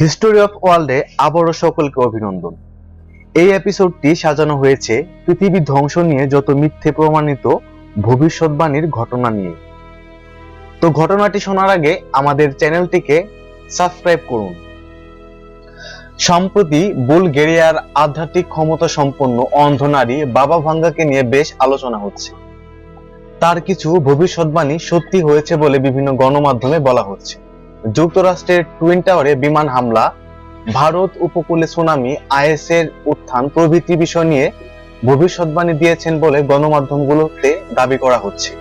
History of ওয়ার্ল্ডে আবারও সকলকে অভিনন্দন। এই এপিসোডটি সাজানো হয়েছে পৃথিবী ধ্বংস নিয়ে যত মিথ্যে প্রমাণিত ভবিষ্যৎবাণীর ঘটনা নিয়ে। তো ঘটনাটি শোনার আগে আমাদের চ্যানেলটিকে সাবস্ক্রাইব করুন। সম্প্রতি বুলগেরিয়ার আধ্যাত্মিক ক্ষমতা সম্পন্ন অন্ধ নারী বাবা ভাঙ্গাকে নিয়ে বেশ আলোচনা হচ্ছে। তার কিছু ভবিষ্যৎবাণী সত্যি হয়েছে বলে বিভিন্ন গণমাধ্যমে বলা হচ্ছে। যুক্তরাষ্ট্রের টুইন টাওয়ারে বিমান হামলা, ভারত উপকূলে সুনামি আইএস এর উত্থান প্রভৃতি বিষয় নিয়ে ভবিষ্যৎবাণী দিয়েছেন বলে গণমাধ্যমগুলোতে দাবি করা হচ্ছে।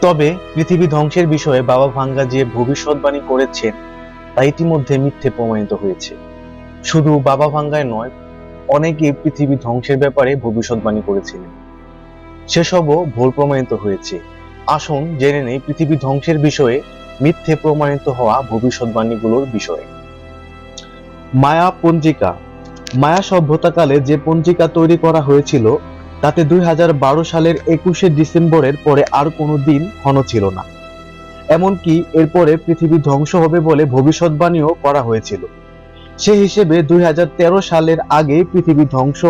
তবে পৃথিবী ধ্বংসের বিষয়ে বাবা ভাঙ্গা যে ভবিষ্যৎবাণী করেছেন, তা ইতিমধ্যে মিথ্যে প্রমাণিত হয়েছে। শুধু বাবা ভাঙ্গায় নয় অনেকে পৃথিবী ধ্বংসের ব্যাপারে ভবিষ্যৎবাণী করেছিলেন। সেসবও ভুল প্রমাণিত হয়েছে। আসুন জেনে নেই, পৃথিবী ধ্বংসের বিষয়ে মিথ্যে প্রমাণিত হওয়া ভবিষ্যৎবাণীগুলোর বিষয়ে। মায়া পঞ্জিকা। মায়া সভ্যতাকালে যে পঞ্জিকা তৈরি করা হয়েছিল, তাতে দুই সালের একুশে ডিসেম্বরের পরে আর কোনো দিন ক্ষণ ছিল না। এমনকি এরপরে পৃথিবী ধ্বংস হবে বলে ভবিষ্যৎবাণীও করা হয়েছিল। সে হিসেবে দুই হাজার তেরো সালের আগে পৃথিবী ধ্বংস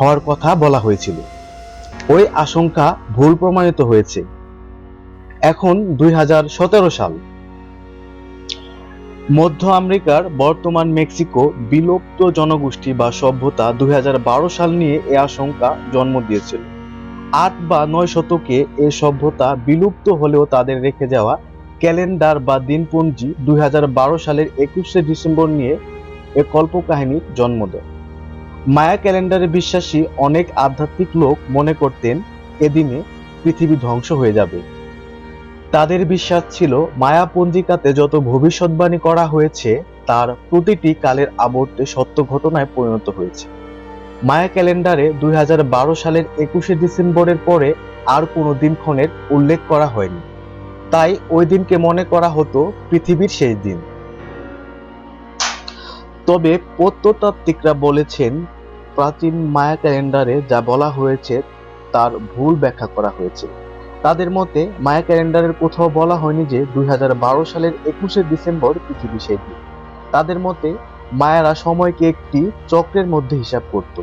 হওয়ার কথা বলা হয়েছিল। ওই আশঙ্কা ভুল প্রমাণিত হয়েছে। এখন দুই হাজার সতেরো সাল। মধ্য আমেরিকার বর্তমান মেক্সিকো বিলুপ্ত জনগোষ্ঠী বা সভ্যতা দুই হাজার বারো সাল নিয়ে এ আশঙ্কা জন্ম দিয়েছিল। আট বা নয় শতকে এ সভ্যতা বিলুপ্ত হলেও তাদের রেখে যাওয়া ক্যালেন্ডার বা দিনপঞ্জি দুই হাজার বারো সালের একুশে ডিসেম্বর নিয়ে এ কল্পকাহিনীর জন্ম দেয়। মায়া ক্যালেন্ডারে বিশ্বাসী অনেক আধ্যাত্মিক লোক মনে করতেন এদিনে পৃথিবী ধ্বংস হয়ে যাবে। তাদের বিশ্বাস ছিল মায়া পঞ্জিকাতে যত ভবিষ্যৎবাণী করা হয়েছে, তার প্রতিটি কালের আবর্তে সত্য ঘটনায় পরিণত হয়েছে। মায়া ক্যালেন্ডারে দুই সালের একুশে ডিসেম্বরের পরে আর কোনো দিনক্ষণের উল্লেখ করা হয়নি। তাই ওই দিনকে মনে করা হতো পৃথিবীর শেষ দিন। তবে প্রত্নতাত্ত্বিকরা বলেছেন, প্রাচীন মায়া ক্যালেন্ডারে যা বলা হয়েছে, তার ভুল ব্যাখ্যা করা হয়েছে। তাদের মতে, মায়া ক্যালেন্ডারের কোথাও বলা হয়নি যে দুই হাজার বারো সালের একুশে ডিসেম্বর পৃথিবী দিন তাদের মতে, মায়ারা সময়কে একটি চক্রের মধ্যে হিসাব করত।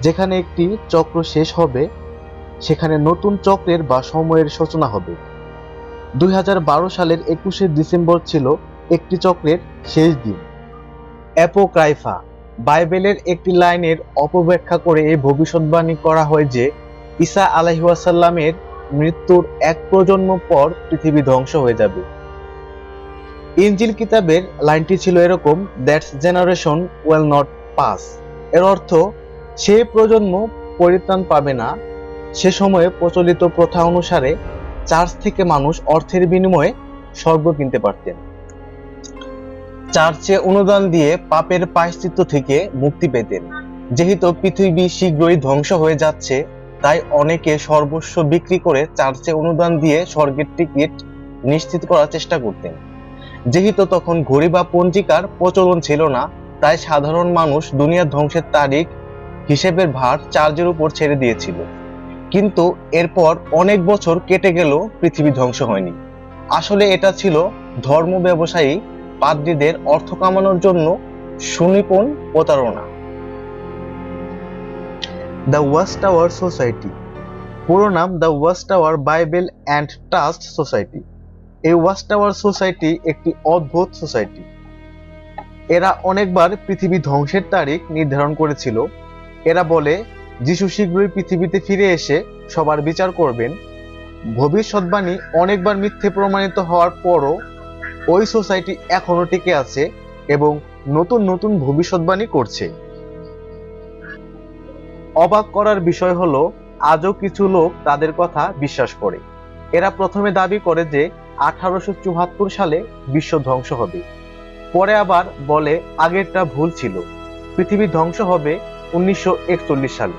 যেখানে একটি চক্র শেষ হবে, সেখানে নতুন চক্রের বা সময়ের সূচনা হবে। দুই হাজার বারো সালের একুশে ডিসেম্বর ছিল একটি চক্রের শেষ দিন। অ্যাপোক্রাইফা, বাইবেলের একটি লাইনের অপব্যাখ্যা করে ভবিষ্যৎবাণী করা হয় যে, ঈসা আলাইহাসাল্লামের মৃত্যুর এক প্রজন্ম পর পৃথিবী ধ্বংস হয়ে যাবে। ইঞ্জিল কিতাবের লাইনটি ছিল এরকম that's generation well not pass এর অর্থ, সে প্রজন্ম পরিত্রাণ পাবে না। সে সময়ে প্রচলিত প্রথা অনুসারে চার্চ থেকে মানুষ অর্থের বিনিময়ে স্বর্গ কিনতে পারতেন। চার্চে অনুদান দিয়ে পাপের পায়শ্চিত্ত থেকে মুক্তি পেতেন। যেহেতু পৃথিবী শীঘ্রই ধ্বংস হয়ে যাচ্ছে তাই অনেকে সর্বস্ব বিক্রি করে চার্চে অনুদান দিয়ে স্বর্গের টিকিট নিশ্চিত করার চেষ্টা করতেন। যেহেতু তখন ঘড়ি বা পঞ্জিকার প্রচলন ছিল না, তাই সাধারণ মানুষ দুনিয়ার ধ্বংসের তারিখ হিসেবের ভার চার্জের উপর ছেড়ে দিয়েছিল। কিন্তু এরপর অনেক বছর কেটে গেল, পৃথিবী ধ্বংস হয়নি। আসলে এটা ছিল ধর্ম ব্যবসায়ী পাদ্রীদের অর্থ কামানোর জন্য সুনিপুণ প্রতারণা। The watchtower society. পুরো নাম the watchtower Bible and trust society. এই ওয়াচ টাওয়ার সোসাইটি একটি অদ্ভুত সোসাইটি। এরা অনেকবার পৃথিবী ধ্বংসের তারিখ নির্ধারণ করেছিল। এরা বলে, যিশু শীঘ্রই পৃথিবীতে ফিরে এসে সবার বিচার করবেন। ভবিষ্যৎবাণী অনেকবার মিথ্যে প্রমাণিত হওয়ার পরও ওই সোসাইটি এখনও টিকে আছে এবং নতুন নতুন ভবিষ্যৎবাণী করছে। অবাক করার বিষয় হলো, আজও কিছু লোক তাদের কথা বিশ্বাস করে। এরা প্রথমে দাবি করে যে, আঠারোশো চুয়াত্তর সালে বিশ্ব ধ্বংস হবে। পরে আবার বলে, আগেরটা ভুল ছিল। পৃথিবী ধ্বংস হবে উনিশশো একচল্লিশ সালে।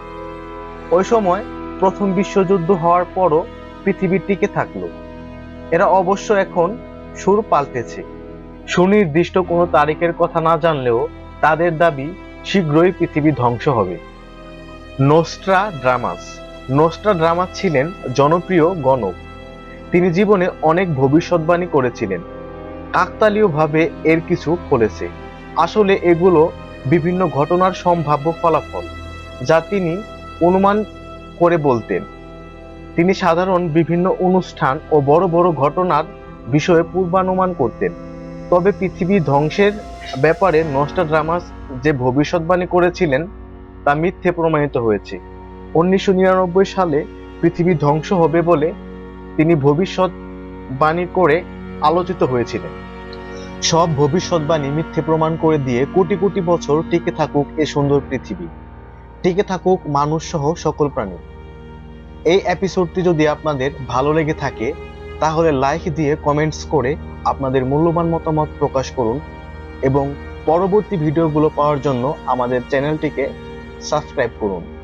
ওই সময় প্রথম বিশ্বযুদ্ধ হওয়ার পরও পৃথিবী টিকে থাকল। এরা অবশ্য এখন সুর পাল্টেছে। সুনির্দিষ্ট কোনো তারিখের কথা না জানলেও তাদের দাবি, শীঘ্রই পৃথিবী ধ্বংস হবে। নোস্ট্রা ড্রামাস নোস্ট্রা ড্রামাস ছিলেন জনপ্রিয় গণক। তিনি জীবনে অনেক ভবিষ্যৎবাণী করেছিলেন। কাকতালীয়ভাবে এর কিছু ফলেছে আসলে এগুলো বিভিন্ন ঘটনার সম্ভাব্য ফলাফল, যা তিনি অনুমান করে বলতেন। তিনি সাধারণ বিভিন্ন অনুষ্ঠান ও বড় বড় ঘটনার বিষয়ে পূর্বানুমান করতেন। তবে পৃথিবী ধ্বংসের ব্যাপারে নস্টাড্রামাস যে ভবিষ্যৎবাণী করেছিলেন তা মিথ্যে প্রমাণিত হয়েছে। উনিশশো নিরানব্বই সালে পৃথিবী ধ্বংস হবে বলে তিনি ভবিষ্যৎবাণী করে আলোচিত হয়েছিলেন। সব ভবিষ্যৎবাণী মিথ্যে প্রমাণ করে দিয়ে কোটি কোটি বছর টিকে থাকুক এ সুন্দর পৃথিবী। টিকে থাকুক মানুষ সহ সকল প্রাণী। এই এপিসোডটি যদি আপনাদের ভালো লেগে থাকে, তাহলে লাইক দিয়ে কমেন্টস করে আপনাদের মূল্যবান মতামত প্রকাশ করুন এবং পরবর্তী ভিডিওগুলো পাওয়ার জন্য আমাদের চ্যানেলটিকে সাবস্ক্রাইব করুন।